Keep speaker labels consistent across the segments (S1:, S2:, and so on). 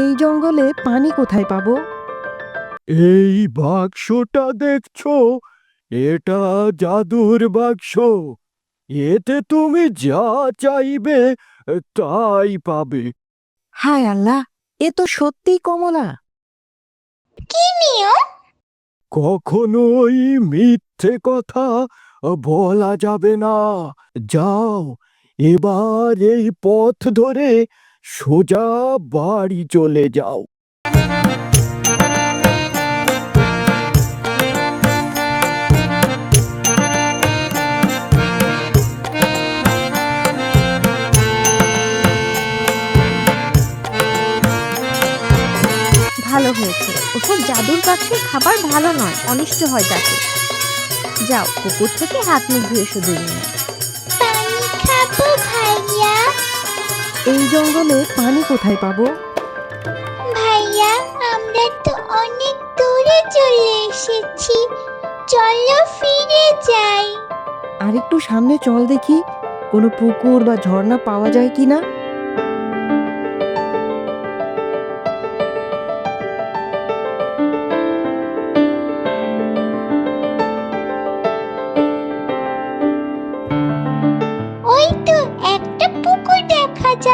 S1: এই জঙ্গলে পানি কোথায় পাবো?
S2: এই বাক্সটা দেখছ? এটা জাদুর বাক্স। এতে তুমি যা চাইবে তাই পাবে।
S1: হায় আল্লাহ এ তো সত্যিই কমলা।
S3: কি নিয়ম
S2: কখনোই মিথ্যে কথা বলা যাবে না। যাও এবার এই পথ ধরে সোজা বাড়ি চলে যাও।
S4: ভালো হয়েছে। ওসব জাদুর বাক্সের খাবার ভালো নয়, অনিষ্ট হয় তাতে। যাও কুকুর থেকে হাত মুখ ধুয়ে শুধু নিয়ে
S1: এই জঙ্গলে পানি কোথায় পাবো?
S3: ভাইয়া আমরা তো অনেক দূরে চলে এসেছি। চলো ফিরে যাই।
S1: আর একটু সামনে চল দেখি কোনো পুকুর বা ঝর্ণা পাওয়া যায় কিনা?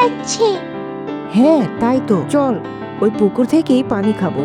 S3: যাচ্ছে।
S1: হ্যাঁ তাই তো। চল ওই পুকুর থেকেই পানি খাব।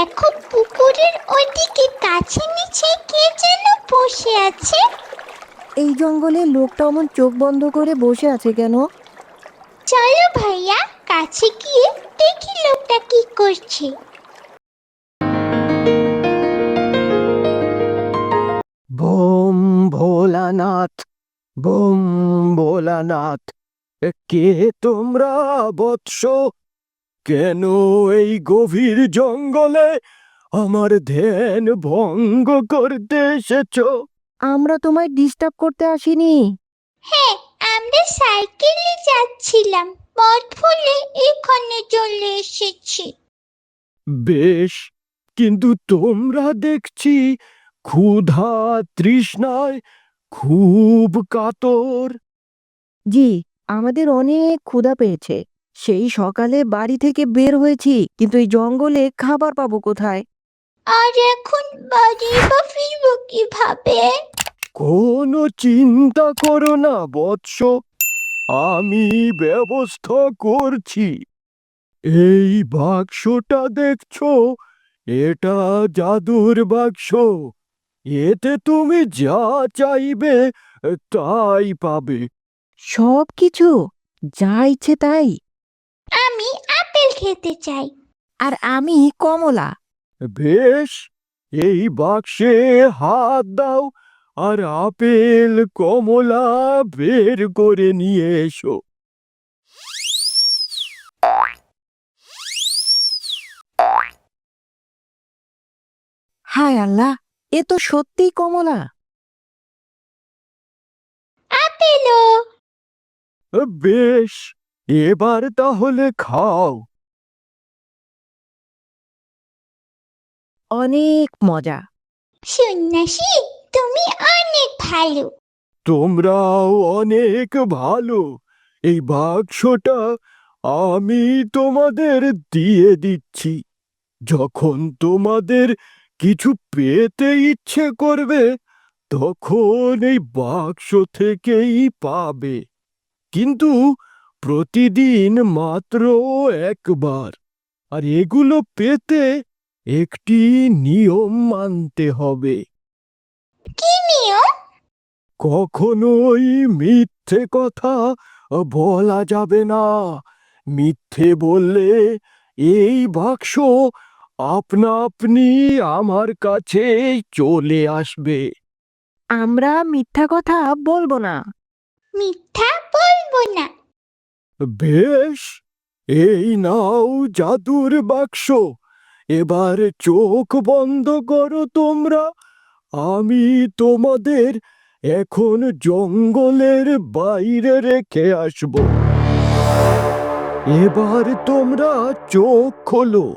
S3: দেখো পুকুরের ওইদিকে কাছে নিচে কে যেন বসে আছে?
S1: এই জঙ্গলে লোকটা অমন চোখ বন্ধ করে বসে আছে কেন?
S3: চলো ভাইয়া কাছে গিয়ে দেখি লোকটা কি করছে।
S2: বোম ভোলানাথ বোম ভোলানাথ কে তোমরা বৎস কেন এই গভীর জঙ্গলে আমার ধ্যান ভঙ্গ করতে এসেছ?
S1: আমরা তোমায় ডিস্টার্ব করতে আসিনি।
S3: হ্যাঁ আমরা সাইকেলে যাচ্ছিলাম। পথ ভুলে এখানে চলে এসেছি।
S2: বেশ কিন্তু তোমরা দেখছি ক্ষুধা তৃষ্ণায় খুব কাতর।
S1: জি আমাদের অনেক ক্ষুধা পেয়েছে। সেই সকালে বাড়ি থেকে বের হয়েছি কিন্তু এই জঙ্গলে খাবার পাবো কোথায়?
S3: আর এখন বাড়ি বা ফিরবো কীভাবে?
S2: কোনো চিন্তা করো না বৎস। আমি ব্যবস্থা করছি। এই বাক্সটা দেখছ? এটা জাদুর বাক্স। এতে তুমি যা চাইবে তাই পাবে।
S1: সব কিছু যা ইচ্ছে তাই।
S3: খেতে চাই।
S1: আর আমি কমলা।
S2: বেশ এই বাক্সে হাত দাও আর আপেল কমলা বের করে নিয়ে এসো।
S1: হায় আল্লাহ এ তো সত্যিই কমলা।
S3: আপেলও।
S2: বেশ এবার তাহলে খাও।
S1: অনেক মজা।
S3: সন্ন্যাসী তুমি অনেক ভালো।
S2: তোমরাও অনেক ভালো। এই বাক্সটা আমি তোমাদের দিয়ে দিচ্ছি। যখন তোমাদের কিছু পেতে ইচ্ছে করবে তখন এই বাক্স থেকেই পাবে। কিন্তু প্রতিদিন মাত্র একবার। আর এগুলো পেতে একটি নিয়ম মানতে হবে।
S3: কি নিয়ম?
S2: কখনোই মিথ্যে কথা বলা যাবে না। মিথ্যে বললে এই বাক্স আপনা আপনি আমার কাছে চলে আসবে।
S1: আমরা মিথ্যা কথা বলব না।
S3: মিথ্যা বলব না।
S2: বেশ এই নাও জাদুর বাক্স। এবার চোখ বন্ধ করো তোমরা। আমি তোমাদের এখন জঙ্গলের বাইরে রেখে আসব। এবার তোমরা চোখ খোলো।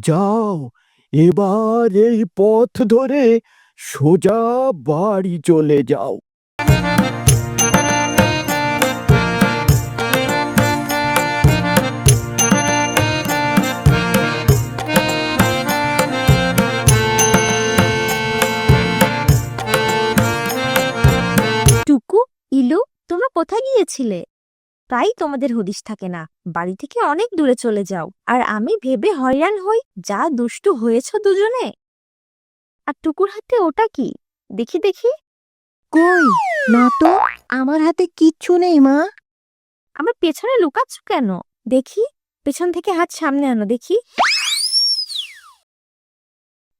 S2: যাও, এবার এই পথ ধরে সোজা বাড়ি চলে যাও।
S4: ইলু তোমরা কোথায় গিয়েছিলে? তাই তোমাদের হদিশ থাকে না। বাড়ি থেকে অনেক দূরে চলে যাও আর আমি ভেবে হয়রান হই যা দুষ্টু হয়েছ দুজনে। আর টুকুর হাতে ওটা কি? দেখি দেখি।
S1: কই? না তো আমার হাতে কিচ্ছু নেই মা।
S4: আমার পেছনে লুকাচ্ছ কেন? দেখি পেছন থেকে হাত সামনে আনো দেখি।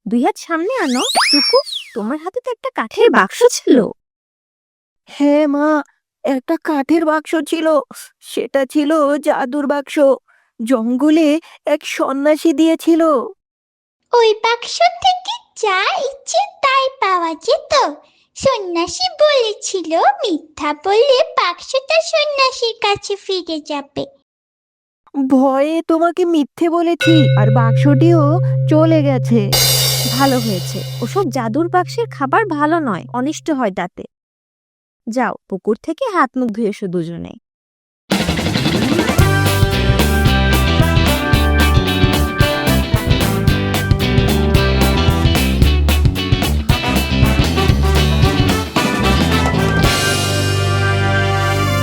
S4: দুই হাত সামনে আনো টুকু তোমার হাতে তো একটা কাঠের বাক্স ছিল।
S1: হ্যাঁ মা একটা কাঠের বাক্স ছিল। সেটা ছিল জাদুর বাক্স। জঙ্গলে এক সন্ন্যাসী দিয়েছিল।
S3: ওই বাক্স থেকে যা ইচ্ছে তাই পাওয়া যেত। সন্ন্যাসী বলেছিল মিথ্যা বললে বাক্সটা সন্ন্যাসীর কাছে ফিরে যাবে।
S1: ভয়ে তোমাকে মিথ্যে বলেছি আর বাক্সটিও চলে গেছে।
S4: ভালো হয়েছে। ওসব জাদুর বাক্সের খাবার ভালো নয় অনিষ্ট হয় তাতে। যাও পুকুর থেকে হাত মুখ ধুয়ে এসো দুজনে